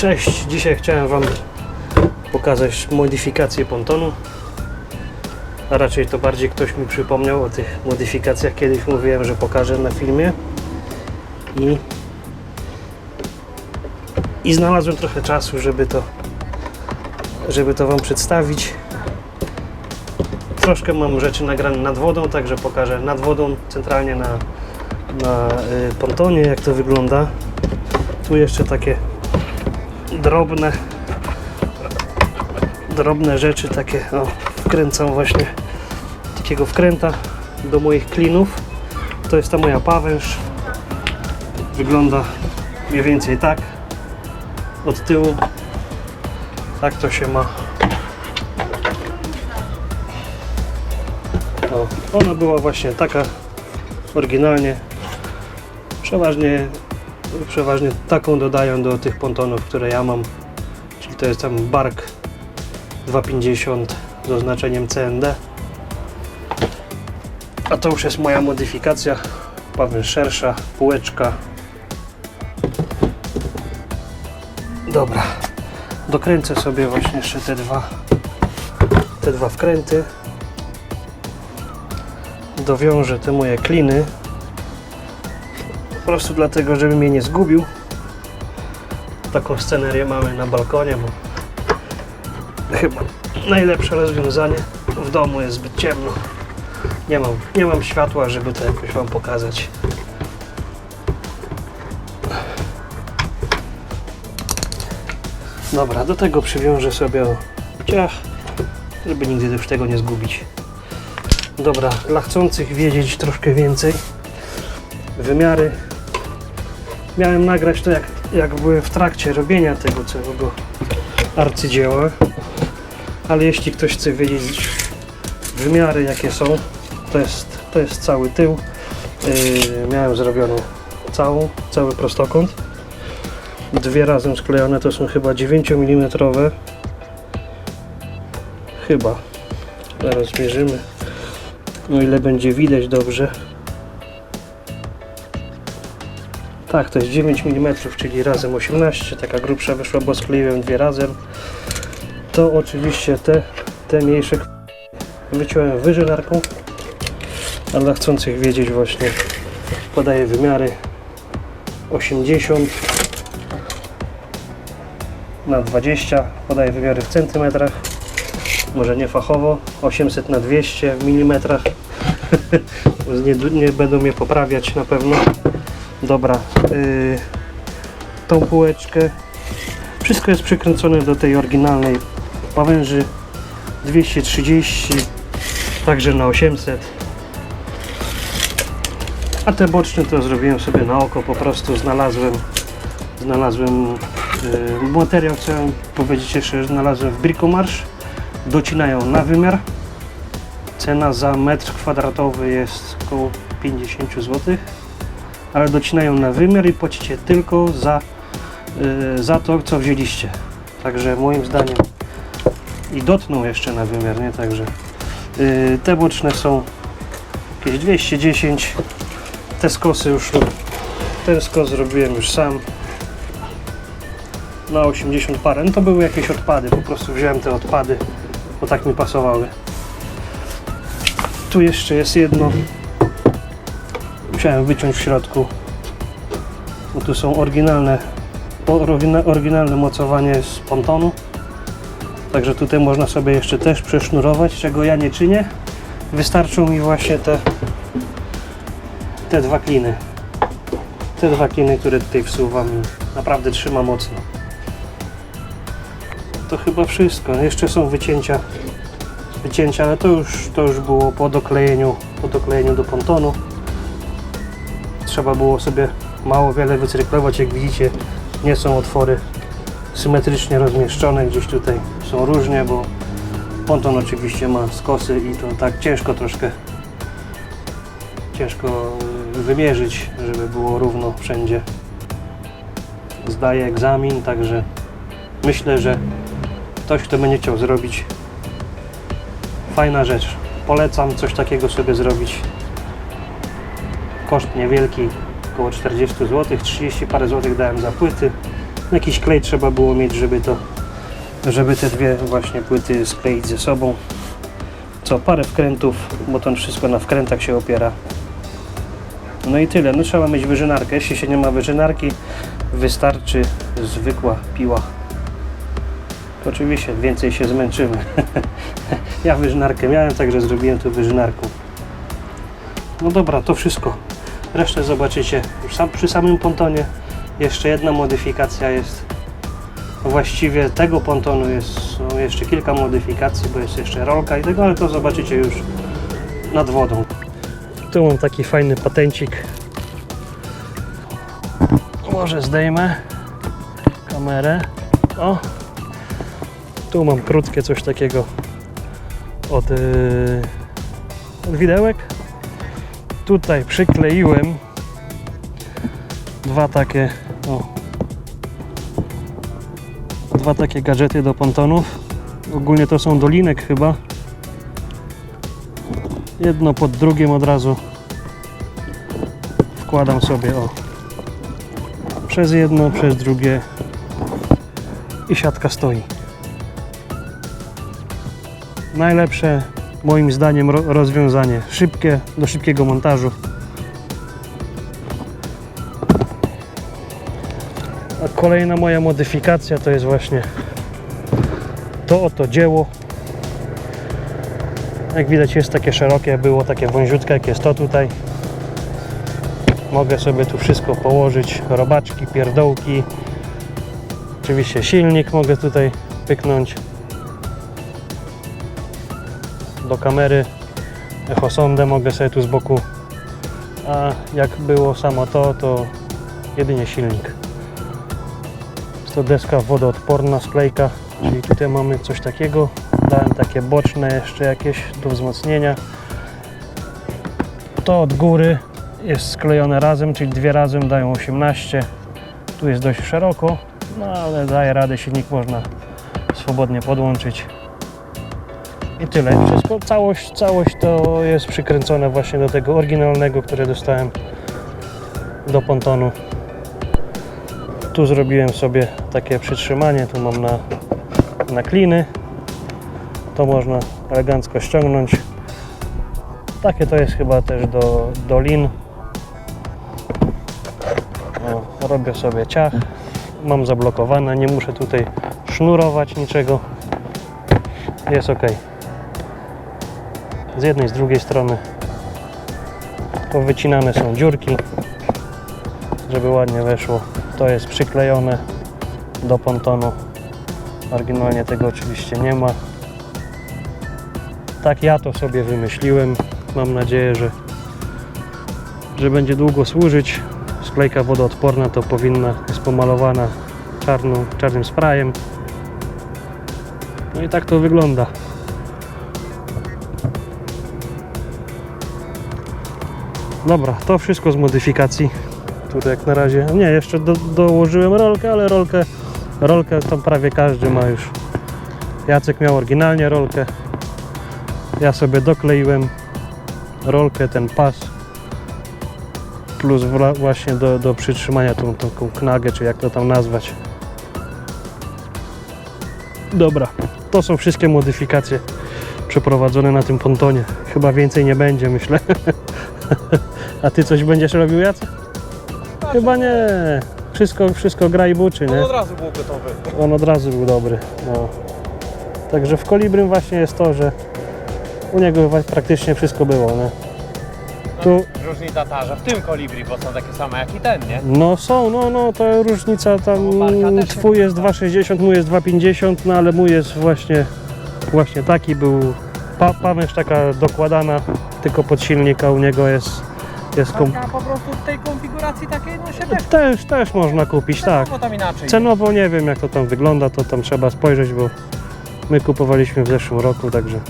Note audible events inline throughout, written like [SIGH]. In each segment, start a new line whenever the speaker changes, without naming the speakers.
Cześć, dzisiaj chciałem Wam pokazać modyfikację pontonu. A raczej to bardziej ktoś mi przypomniał o tych modyfikacjach. Kiedyś mówiłem, że pokażę na filmie. I, i znalazłem trochę czasu, żeby to, żeby to Wam przedstawić. Troszkę mam rzeczy nagrane nad wodą, także pokażę nad wodą, centralnie na, na y, pontonie, jak to wygląda. Tu jeszcze takie drobne drobne rzeczy takie o, wkręcam właśnie takiego wkręta do moich klinów. To jest ta moja pawęż. Wygląda mniej więcej tak od tyłu. Tak to się ma. O, ona była właśnie taka oryginalnie przeważnie przeważnie taką dodają do tych pontonów, które ja mam. Czyli to jest tam bark 250 z oznaczeniem CND. A to już jest moja modyfikacja. Pawęż szersza, półeczka. Dobra. Dokręcę sobie właśnie jeszcze te dwa te dwa wkręty. Dowiążę te moje kliny prostu dlatego, żeby mnie nie zgubił. Taką scenerię mamy na balkonie, bo chyba najlepsze rozwiązanie. W domu jest zbyt ciemno. Nie mam, nie mam światła, żeby to jakoś Wam pokazać. Dobra, do tego przywiążę sobie ciach, żeby nigdy już tego nie zgubić. Dobra, dla chcących wiedzieć troszkę więcej, wymiary miałem nagrać to jak, jak byłem w trakcie robienia tego całego arcydzieła. Ale jeśli ktoś chce wiedzieć wymiary jakie są to jest, to jest cały tył. Yy, miałem zrobioną całą, cały prostokąt. Dwie razem sklejone to są chyba 9 mm chyba. Zaraz zmierzymy o ile będzie widać dobrze Tak, to jest 9 mm, czyli razem 18, taka grubsza wyszła, bo skleiłem dwie razem. To oczywiście te, te mniejsze wyciąłem wyżynarką, a dla chcących wiedzieć właśnie podaję wymiary 80 na 20, podaję wymiary w centymetrach, może nie fachowo, 800 na 200 w milimetrach. [LAUGHS] nie, nie będą mnie poprawiać na pewno. Dobra, yy, tą półeczkę. Wszystko jest przykręcone do tej oryginalnej pawęży 230, także na 800. A te boczne to zrobiłem sobie na oko, po prostu znalazłem znalazłem yy, materiał, chciałem powiedzieć jeszcze, że znalazłem w Bricomarsz. Docinają na wymiar. Cena za metr kwadratowy jest około 50 zł ale docinają na wymiar i płacicie tylko za, yy, za to, co wzięliście. Także moim zdaniem i dotną jeszcze na wymiar, nie? Także yy, te boczne są jakieś 210. Te skosy już, ten skos zrobiłem już sam na 80 parę. No to były jakieś odpady, po prostu wziąłem te odpady, bo tak mi pasowały. Tu jeszcze jest jedno musiałem wyciąć w środku bo tu są oryginalne oryginalne mocowanie z pontonu. Także tutaj można sobie jeszcze też przesznurować czego ja nie czynię. Wystarczą mi właśnie te te dwa kliny. Te dwa kliny, które tutaj wsuwam naprawdę trzyma mocno. To chyba wszystko. Jeszcze są wycięcia wycięcia, ale to już, to już było po doklejeniu, po doklejeniu do pontonu trzeba było sobie mało wiele wycyrklować. Jak widzicie, nie są otwory symetrycznie rozmieszczone. Gdzieś tutaj są różnie, bo ponton oczywiście ma skosy i to tak ciężko troszkę ciężko wymierzyć, żeby było równo wszędzie. Zdaję egzamin, także myślę, że ktoś, kto będzie chciał zrobić fajna rzecz. Polecam coś takiego sobie zrobić koszt niewielki, około 40 zł, 30 parę złotych dałem za płyty Jakiś klej trzeba było mieć, żeby to, żeby te dwie właśnie płyty skleić ze sobą. Co, parę wkrętów, bo to wszystko na wkrętach się opiera. No i tyle. No trzeba mieć wyżynarkę. Jeśli się nie ma wyżynarki, wystarczy zwykła piła. Oczywiście więcej się zmęczymy. [LAUGHS] ja wyżynarkę miałem, także zrobiłem to wyżynarką. No dobra, to wszystko. Resztę zobaczycie już sam, przy samym pontonie. Jeszcze jedna modyfikacja jest. Właściwie tego pontonu jest no, jeszcze kilka modyfikacji, bo jest jeszcze rolka i tego, ale to zobaczycie już nad wodą. Tu mam taki fajny patencik. Może zdejmę kamerę. O! Tu mam krótkie coś takiego od, yy, od widełek. Tutaj przykleiłem dwa takie o, dwa takie gadżety do pontonów. Ogólnie to są dolinek chyba. Jedno pod drugim od razu wkładam sobie o przez jedno, przez drugie i siatka stoi. Najlepsze moim zdaniem ro- rozwiązanie. Szybkie, do szybkiego montażu. A kolejna moja modyfikacja to jest właśnie to oto dzieło. Jak widać jest takie szerokie, było takie wąziutkie jak jest to tutaj. Mogę sobie tu wszystko położyć, robaczki, pierdołki. Oczywiście silnik mogę tutaj pyknąć do kamery. Echosondę mogę sobie tu z boku. A jak było samo to, to jedynie silnik. Jest to deska wodoodporna, sklejka, czyli tutaj mamy coś takiego. Dałem takie boczne jeszcze jakieś do wzmocnienia. To od góry jest sklejone razem, czyli dwie razem dają 18. Tu jest dość szeroko, no ale daje radę, silnik można swobodnie podłączyć. I tyle. Wszystko, całość, całość to jest przykręcone właśnie do tego oryginalnego, które dostałem do pontonu. Tu zrobiłem sobie takie przytrzymanie, tu mam na, na kliny. To można elegancko ściągnąć. Takie to jest chyba też do, do lin. Robię sobie ciach. Mam zablokowane, nie muszę tutaj sznurować niczego. Jest ok. Z jednej, z drugiej strony powycinane są dziurki, żeby ładnie weszło. To jest przyklejone do pontonu. Oryginalnie tego oczywiście nie ma. Tak ja to sobie wymyśliłem. Mam nadzieję, że, że będzie długo służyć. Sklejka wodoodporna to powinna, jest pomalowana czarną, czarnym sprayem. No i tak to wygląda. Dobra, to wszystko z modyfikacji. Tutaj jak na razie, nie, jeszcze do, dołożyłem rolkę, ale rolkę, rolkę to prawie każdy ma już. Jacek miał oryginalnie rolkę. Ja sobie dokleiłem rolkę, ten pas plus właśnie do, do przytrzymania tą taką knagę, czy jak to tam nazwać. Dobra, to są wszystkie modyfikacje przeprowadzone na tym pontonie. Chyba więcej nie będzie, myślę. [LAUGHS] A ty coś będziesz robił, Jacek? Chyba nie. Wszystko, wszystko gra i buczy, nie?
On od razu był gotowy.
On od razu był dobry. No. Także w Kolibrym właśnie jest to, że u niego praktycznie wszystko było, nie? Tu,
Różnica ta, że w tym kolibri, bo są takie same jak i ten, nie?
no są, no, no, to różnica tam,
No,
twój jest 2,60, mój jest 2,50, no ale mój jest właśnie, właśnie taki był, pa, pamięć taka dokładana, tylko pod silnika u niego jest, jest kom...
Taka po prostu w tej konfiguracji takiej, no się też
Też, też można kupić, tak.
bo tam inaczej.
Cenowo nie wiem jak to tam wygląda, to tam trzeba spojrzeć, bo my kupowaliśmy w zeszłym roku, także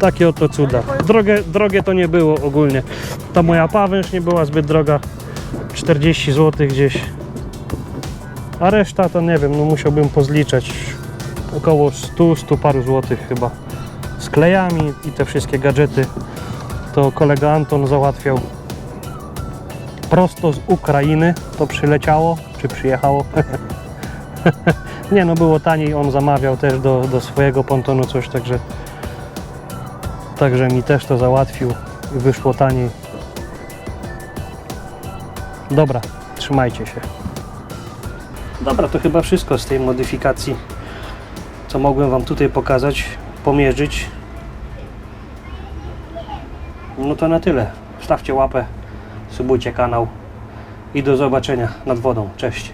takie oto cuda. Drogie, drogie to nie było ogólnie. Ta moja pawęż nie była zbyt droga, 40 zł gdzieś. A reszta to nie wiem, no musiałbym pozliczać około 100, 100 paru złotych chyba. Z klejami i te wszystkie gadżety to kolega Anton załatwiał prosto z Ukrainy to przyleciało, czy przyjechało. [LAUGHS] Nie no, było taniej, on zamawiał też do, do swojego pontonu coś, także także mi też to załatwił wyszło taniej. Dobra, trzymajcie się. Dobra, to chyba wszystko z tej modyfikacji, co mogłem Wam tutaj pokazać, pomierzyć. No to na tyle. Stawcie łapę, subujcie kanał i do zobaczenia nad wodą. Cześć.